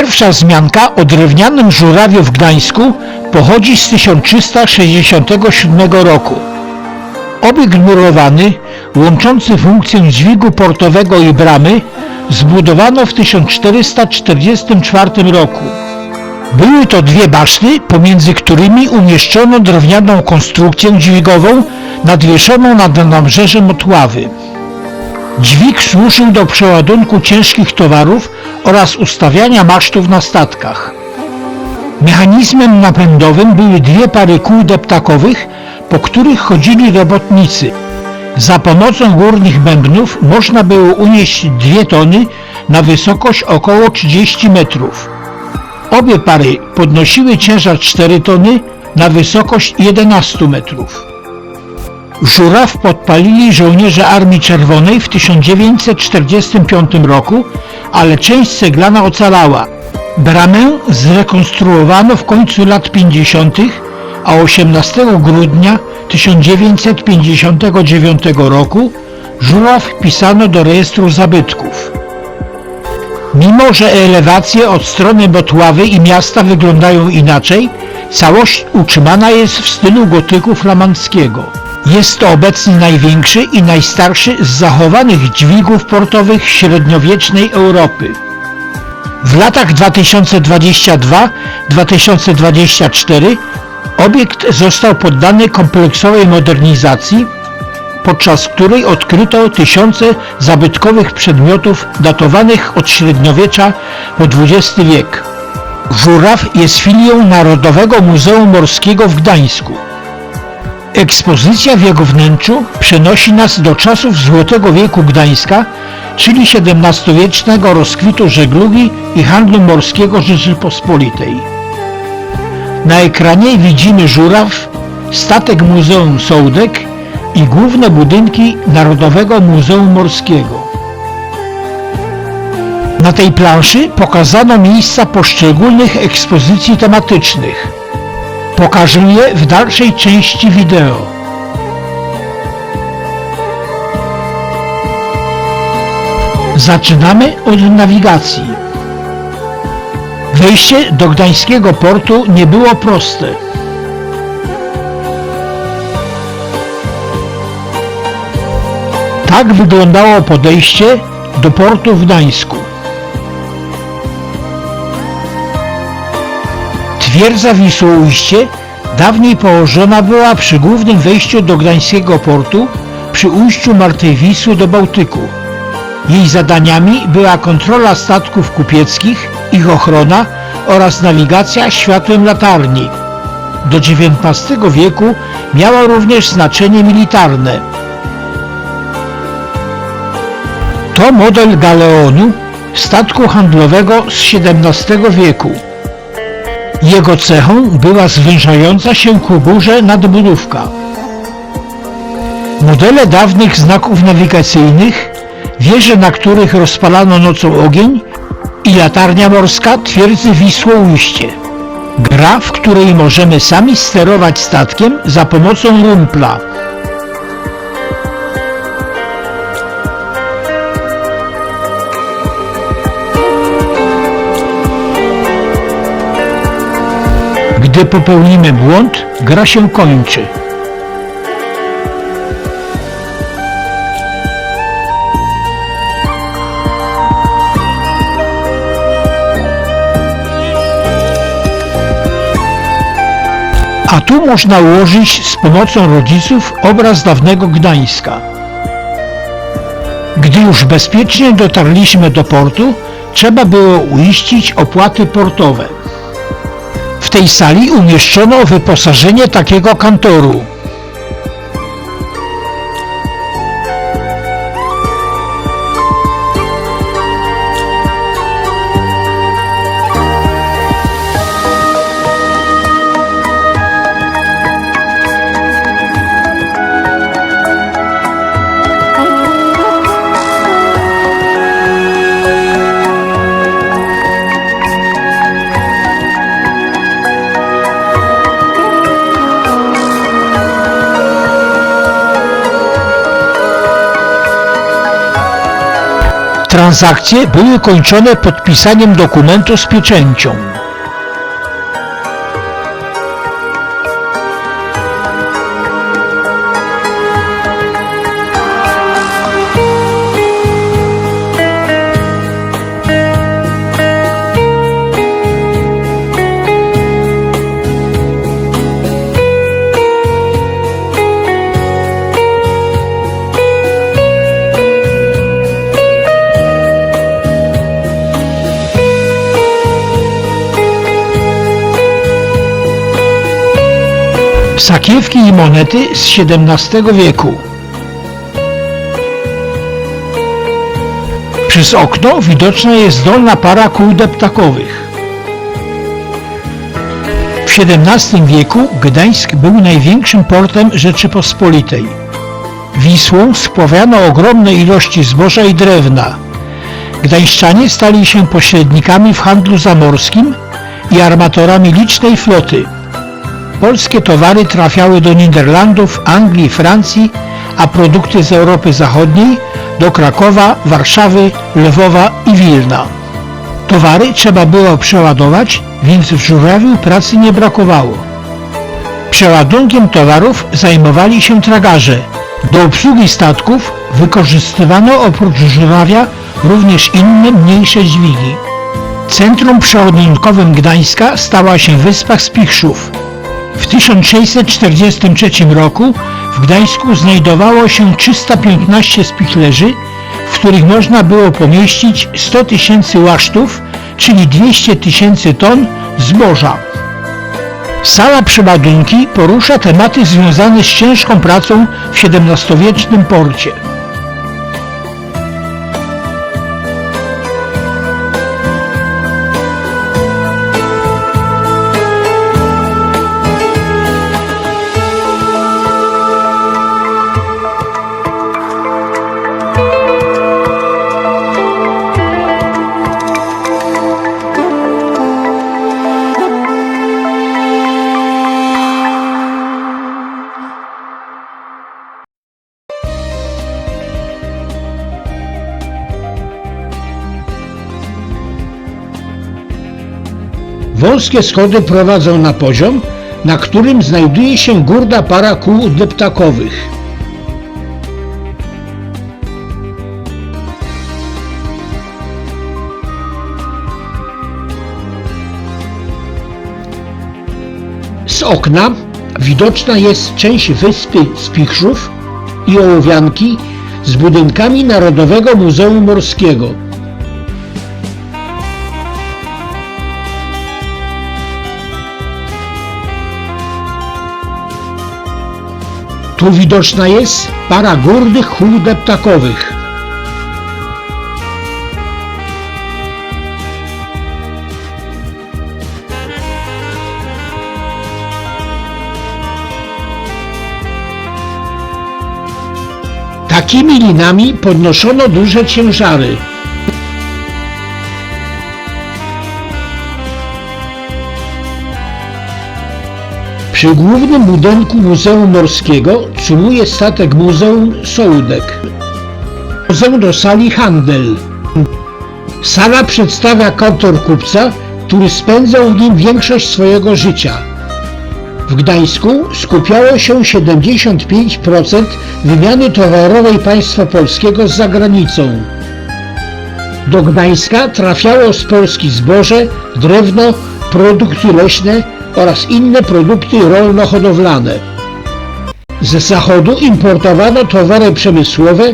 Pierwsza wzmianka o drewnianym żurawiu w Gdańsku pochodzi z 1367 roku. Obiekt murowany, łączący funkcję dźwigu portowego i bramy, zbudowano w 1444 roku. Były to dwie baszty, pomiędzy którymi umieszczono drewnianą konstrukcję dźwigową nadwieszoną nad nabrzeżem Otławy. Dźwig służył do przeładunku ciężkich towarów oraz ustawiania masztów na statkach. Mechanizmem napędowym były dwie pary kół deptakowych, po których chodzili robotnicy. Za pomocą górnych bębnów można było unieść dwie tony na wysokość około 30 metrów. Obie pary podnosiły ciężar 4 tony na wysokość 11 metrów. Żuraw podpalili żołnierze Armii Czerwonej w 1945 roku, ale część ceglana ocalała. Bramę zrekonstruowano w końcu lat 50., a 18 grudnia 1959 roku Żuraw wpisano do rejestru zabytków. Mimo, że elewacje od strony Botławy i miasta wyglądają inaczej, całość utrzymana jest w stylu gotyku flamandzkiego. Jest to obecnie największy i najstarszy z zachowanych dźwigów portowych średniowiecznej Europy. W latach 2022-2024 obiekt został poddany kompleksowej modernizacji, podczas której odkryto tysiące zabytkowych przedmiotów datowanych od średniowiecza po XX wiek. Żuraw jest filią Narodowego Muzeum Morskiego w Gdańsku. Ekspozycja w jego wnętrzu przenosi nas do czasów Złotego Wieku Gdańska, czyli XVII-wiecznego rozkwitu żeglugi i handlu morskiego Rzeczypospolitej. Na ekranie widzimy żuraw, statek Muzeum Sołdek i główne budynki Narodowego Muzeum Morskiego. Na tej planszy pokazano miejsca poszczególnych ekspozycji tematycznych. Pokażę je w dalszej części wideo. Zaczynamy od nawigacji. Wejście do gdańskiego portu nie było proste. Tak wyglądało podejście do portu w Gdańsku. Twierdza Wisłoujście dawniej położona była przy głównym wejściu do gdańskiego portu przy ujściu Martwej Wisły do Bałtyku. Jej zadaniami była kontrola statków kupieckich, ich ochrona oraz nawigacja światłem latarni. Do XIX wieku miała również znaczenie militarne. To model galeonu, statku handlowego z XVII wieku. Jego cechą była zwężająca się ku górze nadbudówka. Modele dawnych znaków nawigacyjnych, wieże na których rozpalano nocą ogień i latarnia morska twierdzy Wisłoujście. Gra, w której możemy sami sterować statkiem za pomocą rumpla. Gdy popełnimy błąd, gra się kończy. A tu można ułożyć z pomocą rodziców obraz dawnego Gdańska. Gdy już bezpiecznie dotarliśmy do portu, trzeba było uiścić opłaty portowe. W tej sali umieszczono wyposażenie takiego kantoru. Transakcje były kończone podpisaniem dokumentu z pieczęcią. Sakiewki i monety z XVII wieku. Przez okno widoczna jest dolna para kół deptakowych. W XVII wieku Gdańsk był największym portem Rzeczypospolitej. Wisłą spławiano ogromne ilości zboża i drewna. Gdańszczanie stali się pośrednikami w handlu zamorskim i armatorami licznej floty. Polskie towary trafiały do Niderlandów, Anglii, Francji, a produkty z Europy Zachodniej do Krakowa, Warszawy, Lwowa i Wilna. Towary trzeba było przeładować, więc w Żurawiu pracy nie brakowało. Przeładunkiem towarów zajmowali się tragarze. Do obsługi statków wykorzystywano oprócz Żurawia również inne mniejsze dźwigi. Centrum przeładunkowym Gdańska stała się wyspa Spichrzów. W 1643 roku w Gdańsku znajdowało się 315 spichlerzy, w których można było pomieścić 100 tysięcy łasztów, czyli 200 tysięcy ton zboża. Sala przeładunki porusza tematy związane z ciężką pracą w XVII-wiecznym porcie. Wąskie schody prowadzą na poziom, na którym znajduje się górna para kół deptakowych. Z okna widoczna jest część wyspy Spichrzów i Ołowianki z budynkami Narodowego Muzeum Morskiego. Tu widoczna jest para górnych hól deptakowych. Takimi linami podnoszono duże ciężary. Przy głównym budynku Muzeum Morskiego cumuje statek Muzeum Sołdek. Muzeum do sali Handel. Sala przedstawia kantor kupca, który spędzał w nim większość swojego życia. W Gdańsku skupiało się 75% wymiany towarowej państwa polskiego z zagranicą. Do Gdańska trafiało z Polski zboże, drewno, produkty leśne oraz inne produkty rolno-hodowlane. Ze zachodu importowano towary przemysłowe,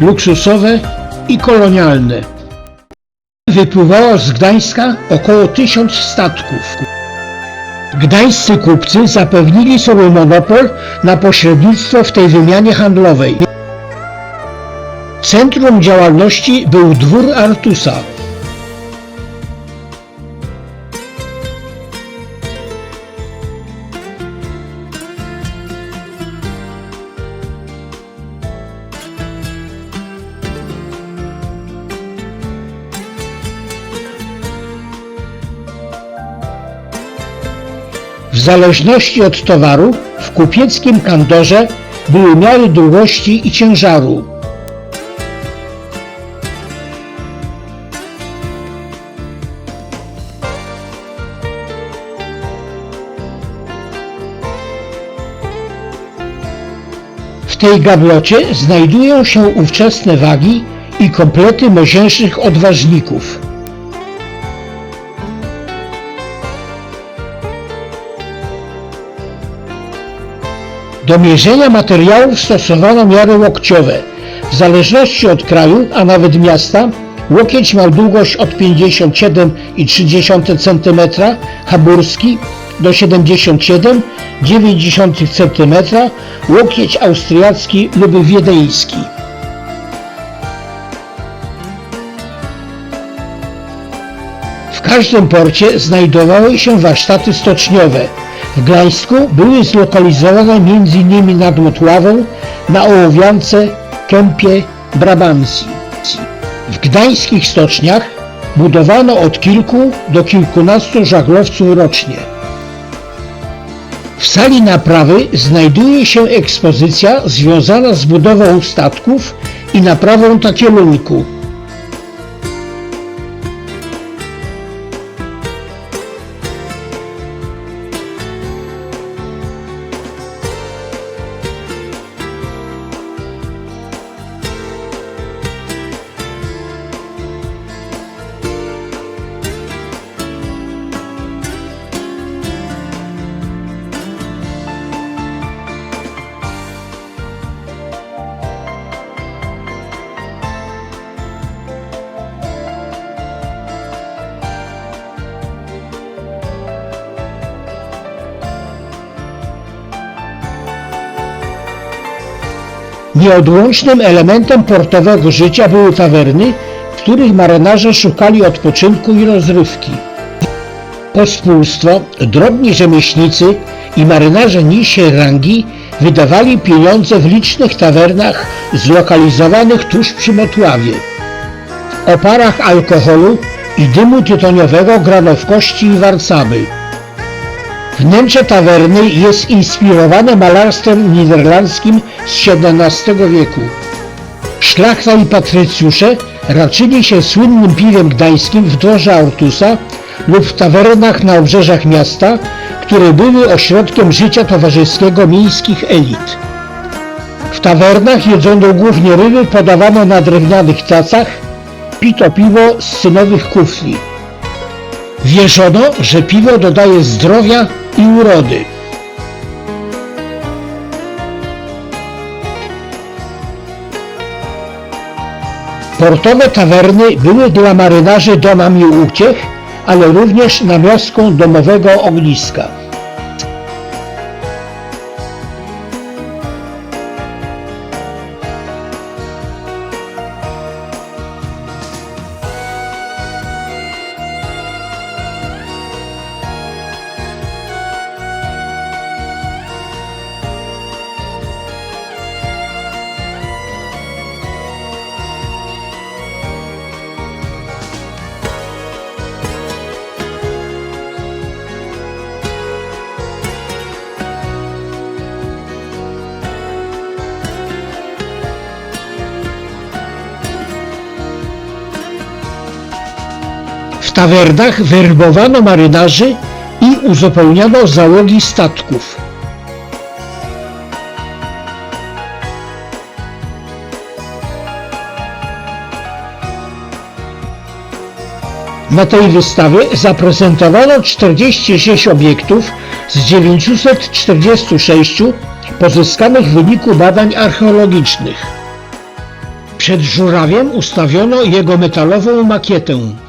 luksusowe i kolonialne. Wypływało z Gdańska około tysiąc statków. Gdańscy kupcy zapewnili sobie monopol na pośrednictwo w tej wymianie handlowej. Centrum działalności był dwór Artusa. zależności od towaru w kupieckim kandorze były miary długości i ciężaru. W tej gablocie znajdują się ówczesne wagi i komplety mosiężnych odważników. Do mierzenia materiałów stosowano miary łokciowe. W zależności od kraju, a nawet miasta, łokieć miał długość od 57,3 cm, haburski do 77,9 cm, łokieć austriacki lub wiedeński. W każdym porcie znajdowały się warsztaty stoczniowe. W Gdańsku były zlokalizowane m.in. nad Motławą, na Ołowiance, Kępie, Brabancji. W gdańskich stoczniach budowano od kilku do kilkunastu żaglowców rocznie. W sali naprawy znajduje się ekspozycja związana z budową statków i naprawą takielunku. Nieodłącznym elementem portowego życia były tawerny, w których marynarze szukali odpoczynku i rozrywki. Pospólstwo, drobni rzemieślnicy i marynarze niższej rangi wydawali pieniądze w licznych tawernach zlokalizowanych tuż przy Motławie. W oparach alkoholu i dymu tytoniowego grano w kości i warcaby. Wnętrze tawerny jest inspirowane malarstwem niderlandzkim z XVII wieku. Szlachta i patrycjusze raczyli się słynnym piwem gdańskim w dworze Artusa lub w tawernach na obrzeżach miasta, które były ośrodkiem życia towarzyskiego miejskich elit. W tawernach jedzono głównie ryby podawane na drewnianych tacach, pito piwo z synowych kufli. Wierzono, że piwo dodaje zdrowia i urody. Portowe tawerny były dla marynarzy domami uciech, ale również namiastką domowego ogniska. Tawernach werbowano marynarzy i uzupełniano załogi statków. Na tej wystawie zaprezentowano 46 obiektów z 946 pozyskanych w wyniku badań archeologicznych. Przed żurawiem ustawiono jego metalową makietę.